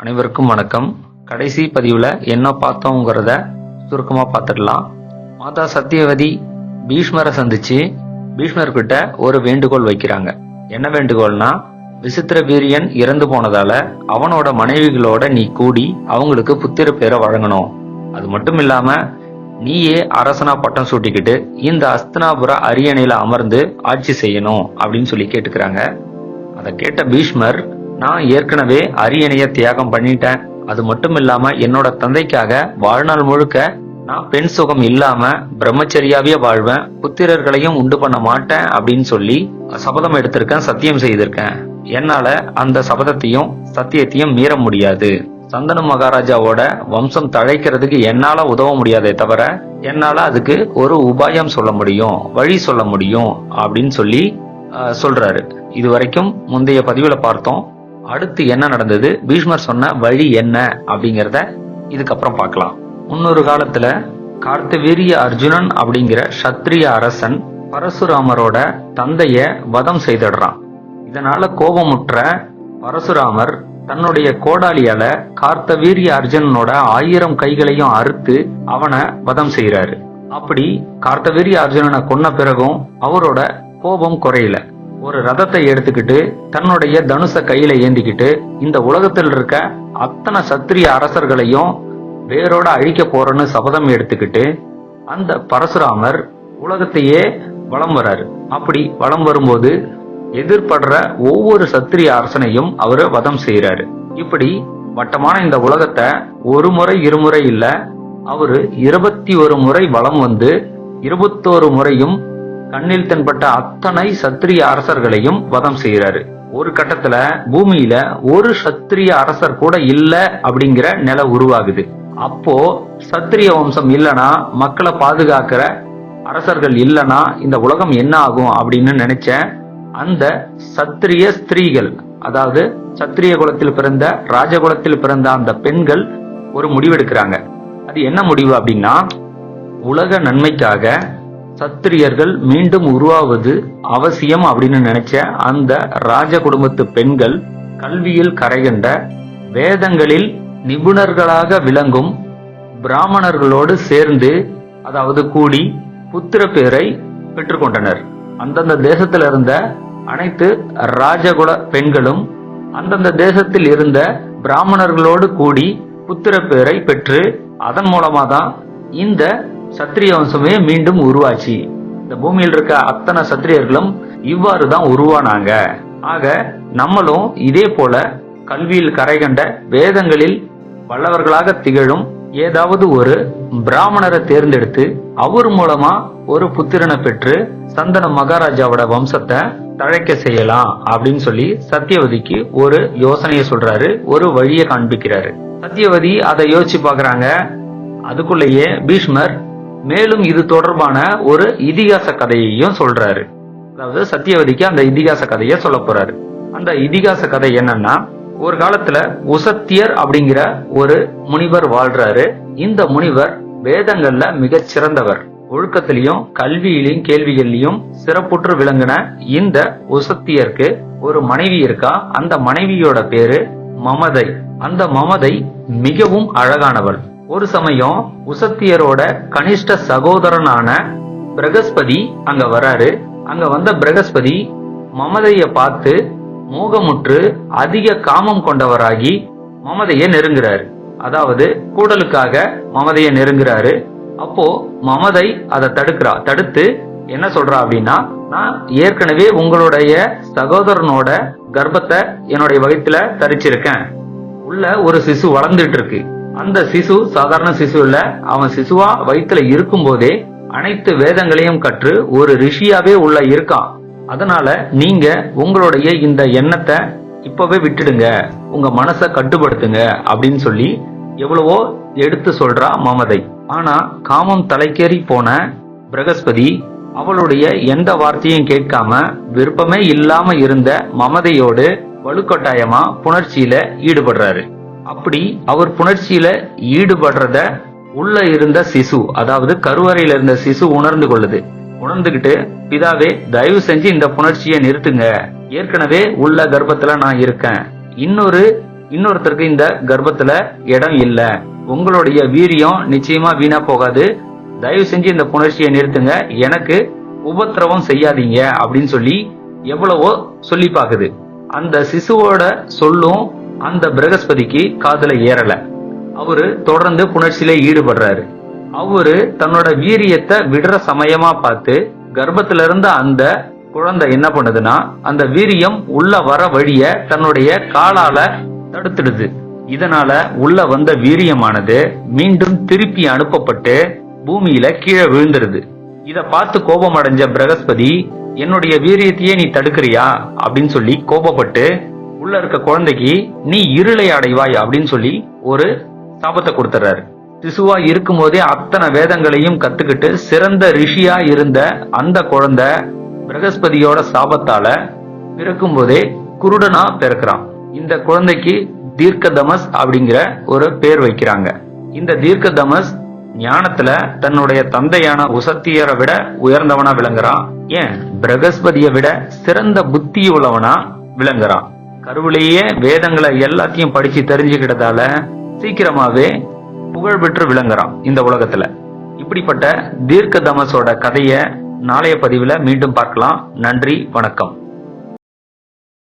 அனைவருக்கும் வணக்கம். கடைசி பதிவுல என்ன பார்த்தோங்கிறத சுருக்கமா பார்த்துடலாம். மாதா சத்தியவதி பீஷ்மரை சந்திச்சு பீஷ்மர் கிட்ட ஒரு வேண்டுகோள் வைக்கிறாங்க. என்ன வேண்டுகோள்னா விசித்திர வீரியன் இறந்து போனதால அவனோட மனைவிகளோட நீ கூடி அவங்களுக்கு புத்திர பேரை வழங்கணும். அது மட்டும் இல்லாம நீயே அரசனா பட்டம் சூட்டிக்கிட்டு இந்த அஸ்தனாபுர அரியணையில அமர்ந்து ஆட்சி செய்யணும் அப்படின்னு சொல்லி கேட்டுக்கிறாங்க. அதை கேட்ட பீஷ்மர் நான் ஏற்கனவே அரியணைய தியாகம் பண்ணிட்டேன். அது மட்டும் இல்லாம என்னோட தந்தைக்காக வாழ்நாள் முழுக்க நான் பெண் சுகம் இல்லாம பிரம்மச்சரியாவே வாழ்வேன். புத்திரர்களையும் உண்டு பண்ண மாட்டேன் அப்படின்னு சொல்லி சபதம் எடுத்திருக்கேன் சத்தியம் செய்திருக்கேன். என்னால அந்த சபதத்தையும் சத்தியத்தையும் மீற முடியாது. சந்தனு மகாராஜாவோட வம்சம் தழைக்கிறதுக்கு என்னால உதவ முடியாதே தவிர என்னால அதுக்கு ஒரு உபாயம் சொல்ல முடியும் வழி சொல்ல முடியும் அப்படின்னு சொல்லி சொல்றாரு. இது வரைக்கும் முந்தைய பதிவுல பார்த்தோம். அடுத்து என்ன நடந்தது? பீஷ்மர் சொன்ன வழி என்ன? அப்படிங்கறத இதுக்கப்புறம் பார்க்கலாம். முன்னொரு காலத்துல கார்த்தவீரிய அர்ஜுனன் அப்படிங்கிற சத்திரிய அரசன் பரசுராமரோட தந்தைய வதம் செய்திடுறான். இதனால கோபமுற்ற பரசுராமர் தன்னுடைய கோடாலியால கார்த்தவீரிய அர்ஜுனனோட ஆயிரம் கைகளையும் அறுத்து அவனை வதம் செய்யறாரு அப்படி கார்த்தவீரிய அர்ஜுனனை கொன்ன பிறகும் அவரோட கோபம் குறையல. ஒரு ரதத்தை எடுத்துக்கிட்டு தன்னுடைய தனுச கையில ஏந்திக்கிட்டு இந்த உலகத்தில் இருக்க அத்தனை சத்திரிய அரசர்களையும் வேரோட அழிக்க போறேன்னு சபதம் எடுத்துக்கிட்டு அந்த பரசுராமர் உலகத்தையே வலம் வராரு. அப்படி வலம் வரும்போது எதிர்படுற ஒவ்வொரு சத்திரிய அரசனையும் அவரு வதம் செய்யறாரு இப்படி வட்டமான இந்த உலகத்தை ஒரு முறை இருமுறை இல்ல அவரு இருபத்தி ஒரு முறை வலம் வந்து இருபத்தோரு முறையும் கண்ணில் தென்பட்ட அத்தனை சத்திரிய அரசர்களையும் வதம் செய்யறாரு ஒரு கட்டத்துல பூமியில ஒரு சத்திரிய அரசர் கூட இல்ல அப்படிங்கிற நிலை உருவாகுது. அப்போ சத்திரிய வம்சம் இல்லனா மக்களை பாதுகாக்கிற அரசர்கள் இல்லனா இந்த உலகம் என்ன ஆகும் அப்படின்னு நினைச்ச அந்த சத்திரிய ஸ்திரீகள் அதாவது சத்திரிய குலத்தில் பிறந்த ராஜகுலத்தில் பிறந்த அந்த பெண்கள் ஒரு முடிவெடுக்கிறாங்க. அது என்ன முடிவு அப்படின்னா உலக நன்மைக்காக சத்திரியர்கள் மீண்டும் உருவாவது அவசியம் அப்படின்னு நினைச்ச அந்த ராஜ குடும்பத்து பெண்கள் கல்வியில் கரைகண்ட வேதங்களில் நிபுணர்களாக விளங்கும் பிராமணர்களோடு சேர்ந்து அதாவது கூடி புத்திர பேரை பெற்றுக்கொண்டனர் அந்தந்த தேசத்தில் இருந்த அனைத்து ராஜகுல பெண்களும் அந்தந்த தேசத்தில் இருந்த பிராமணர்களோடு கூடி புத்திர பேரை பெற்று அதன் மூலமா தான் இந்த சத்திரிய வம்சமே மீண்டும் உருவாச்சு. இந்த பூமியில் இருக்க அத்தனை சத்திரியர்களும் இவ்வாறு தான் உருவானாங்க. ஆக நம்மளும் இதே போல கல்வியில் கரை கண்ட வேதங்களில் வல்லவர்களாக திகழும் ஏதாவது ஒரு பிராமணரை தேர்ந்தெடுத்து அவர் மூலமா ஒரு புத்திரனை பெற்று சந்தன மகாராஜாவோட வம்சத்தை தழைக்க செய்யலாம் அப்படின்னு சொல்லி சத்தியவதிக்கு ஒரு யோசனையை சொல்றாரு ஒரு வழியை காண்பிக்கிறாரு. சத்தியவதி அதை யோசிச்சு பாக்குறாங்க அதுக்குள்ளேயே பீஷ்மர் மேலும் இது தொடர்பான ஒரு இதிகாச கதையையும் சொல்றாரு. அதாவது சத்தியவதிக்கு அந்த இதிகாச கதையை சொல்ல போறாரு. அந்த இதிகாச கதை என்னன்னா ஒரு காலத்துல உசத்தியர் அப்படிங்கிற ஒரு முனிவர் வாழ்றாரு. இந்த முனிவர் வேதங்கள்ல மிகச் சிறந்தவர். ஒழுக்கத்திலையும் கல்வியிலையும் கேள்விகள்லயும் சிறப்புற்று விளங்கின இந்த உசத்தியருக்கு ஒரு மனைவி இருக்கா? அந்த மனைவியோட பேரு மமதை. அந்த மமதை மிகவும் அழகானவள். ஒரு சமயம் உசத்தியரோட கனிஷ்ட சகோதரனான பிரகஸ்பதி அங்க வராரு. அங்க வந்த பிரகஸ்பதி மமதைய பார்த்து மோகமுற்று அதிக காமம் கொண்டவராகி மமதைய நெருங்குறாரு. அதாவது கூடலுக்காக மமதைய நெருங்குறாரு. அப்போ மமதை அதை தடுக்கிறா. தடுத்து என்ன சொல்றா அப்படின்னா நான் ஏற்கனவே உங்களுடைய சகோதரனோட கர்ப்பத்தை என்னுடைய வயிற்றுல தரிச்சிருக்கேன். உள்ள ஒரு சிசு வளர்ந்துட்டு இருக்கு. அந்த சிசு சாதாரண சிசு இல்ல. அவன் சிசுவா வயிற்றுல இருக்கும் போதே அனைத்து வேதங்களையும் கற்று ஒரு ரிஷியாவே உள்ள இருக்கான். அதனால நீங்க உங்களுடைய இந்த எண்ணத்தை இப்பவே விட்டுடுங்க. உங்க மனசை கட்டுப்படுத்துங்க அப்படின்னு சொல்லி எவ்வளவோ எடுத்து சொல்றா மமதை. ஆனா காமம் தலைக்கேறி போன பிரகஸ்பதி அவளுடைய எந்த வார்த்தையும் கேட்காம விருப்பமே இல்லாம இருந்த மமதையோடு வலுக்கட்டாயமா புணர்ச்சியில ஈடுபடுறாரு. அப்படி அவர் புணர்ச்சியில ஈடுபடுறத உள்ள இருந்த சிசு அதாவது கருவறையில இருந்த சிசு உணர்ந்து கொள்ளுது. உணர்ந்துகிட்டு பிதாவே தயவு செஞ்சு இந்த புணர்ச்சியை நிறுத்துங்க. ஏற்கனவே உள்ள கர்ப்பத்துல நான் இருக்கேன். இன்னொரு இன்னொருத்தருக்கு இந்த கர்ப்பத்துல இடம் இல்ல. உங்களுடைய வீரியம் நிச்சயமா வீணா போகாது. தயவு செஞ்சு இந்த புணர்ச்சியை நிறுத்துங்க. எனக்கு உபத்திரவம் செய்யாதீங்க. அப்படின்னு சொல்லி எவ்வளவோ சொல்லி பாக்குது அந்த சிசுவோட சொல்லும் அந்த பிரகஸ்பதிக்கு காதல ஏறல. அவரு தொடர்ந்து புணர்ச்சியில ஈடுபடுறாரு. அவரு தன்னோட வீரியத்தை விடுற சமயமா பார்த்து கர்ப்பத்துல இருந்த அந்த குழந்தை என்ன பண்ணுதுன்னா அந்த வீரியம் உள்ள வர வழிய தன்னுடைய காலால தடுத்துடுது. இதனால உள்ள வந்த வீரியமானது மீண்டும் திருப்பி அனுப்பப்பட்டு பூமியில கீழே விழுந்துருது. இத பார்த்து கோபம் அடைஞ்ச பிரகஸ்பதி என்னுடைய வீரியத்தையே நீ தடுக்கிறியா? அப்படின்னு சொல்லி கோபப்பட்டு உள்ள இருக்க குழந்தைக்கு நீ இருளை அடைவாய் அப்படின்னு சொல்லி ஒரு சாபத்தை கொடுத்துறாரு. சிசுவா இருக்கும்போதே அத்தனை வேதங்களையும் கத்துக்கிட்டு சிறந்த ரிஷியா இருந்த அந்த குழந்தை பிரகஸ்பதியோட சாபத்தால பிறக்கும் போதே குருடனா பிறக்கிறான். இந்த குழந்தைக்கு தீர்க்கதமஸ் அப்படிங்கிற ஒரு பேர் வைக்கிறாங்க. இந்த தீர்க்கதமஸ் ஞானத்துல தன்னுடைய தந்தையான உசத்தியரை விட உயர்ந்தவனா விளங்குறான். ஏன்? பிரகஸ்பதியை விட சிறந்த புத்தி உள்ளவனா விளங்குறான். கருவிலேயே வேதங்களை எல்லாத்தையும் படிச்சு தெரிஞ்சுக்கிட்டதால சீக்கிரமாவே புகழ் பெற்று விளங்குறான் இந்த உலகத்துல. இப்படிப்பட்ட தீர்க்க தமசோட கதைய நாளைய பதிவுல மீண்டும் பார்க்கலாம். நன்றி வணக்கம்.